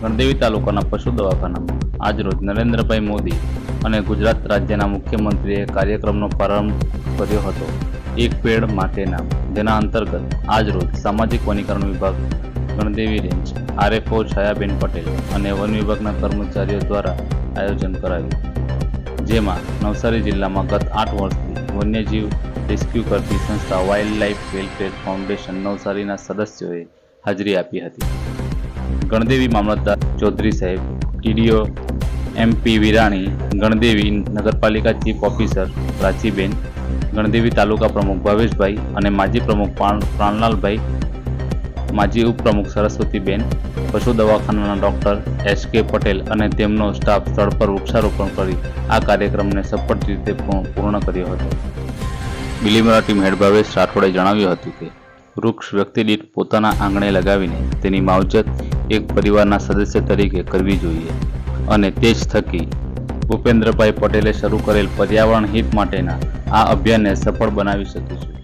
ગણદેવી તાલુકાના પશુ દવાખાનામાં આજરોજ નરેન્દ્રભાઈ મોદી અને ગુજરાત રાજ્યના મુખ્યમંત્રીએ કાર્યક્રમનો પ્રારંભ કર્યો હતો. એક પેડ માટેના, જેના અંતર્ગત આજરોજ સામાજિક વનીકરણ વિભાગ, ગણદેવી રેન્જ, આરએફઓ છાયાબેન પટેલ અને વન વિભાગના કર્મચારીઓ દ્વારા આયોજન કરાયું. જેમાં નવસારી જિલ્લામાં ગત આઠ વર્ષથી વન્યજીવ રેસ્ક્યુ કરતી સંસ્થા વાઇલ્ડ લાઇફ વેલફેર ફાઉન્ડેશન નવસારીના સદસ્યોએ હાજરી આપી હતી. ગણદેવી મામલતદાર ચૌધરી સાહેબ, ટીડીઓ એમપી વિરાણી, ગણદેવી નગરપાલિકા ચીફ ઓફિસર પ્રાચીબેન, ગણદેવી તાલુકા પ્રમુખ ભાવેશભાઈ અને માજી પ્રમુખ પ્રાણ- પ્રાણલાલભાઈ, માજી ઉપપ્રમુખ સરસ્વતીબેન, પશુ દવાખાનાના ડૉક્ટર એસ કે પટેલ અને તેમનો સ્ટાફ સ્થળ પર વૃક્ષારોપણ કરી આ કાર્યક્રમને સફળ રીતે પૂર્ણ કર્યો હતો. બિલીમરા ટીમ હેડ ભાવેશ રાઠોડે જણાવ્યું હતું કે, વૃક્ષ વ્યક્તિ દીઠ પોતાના આંગણે લગાવીને તેની માવજત એક પરિવારના સદસ્ય તરીકે કરવી જોઈએ. અને તે જ થકી ભૂપેન્દ્રભાઈ પટેલે શરૂ કરેલ પર્યાવરણ હિત માટેના આ અભિયાનને સફળ બનાવી શકીશું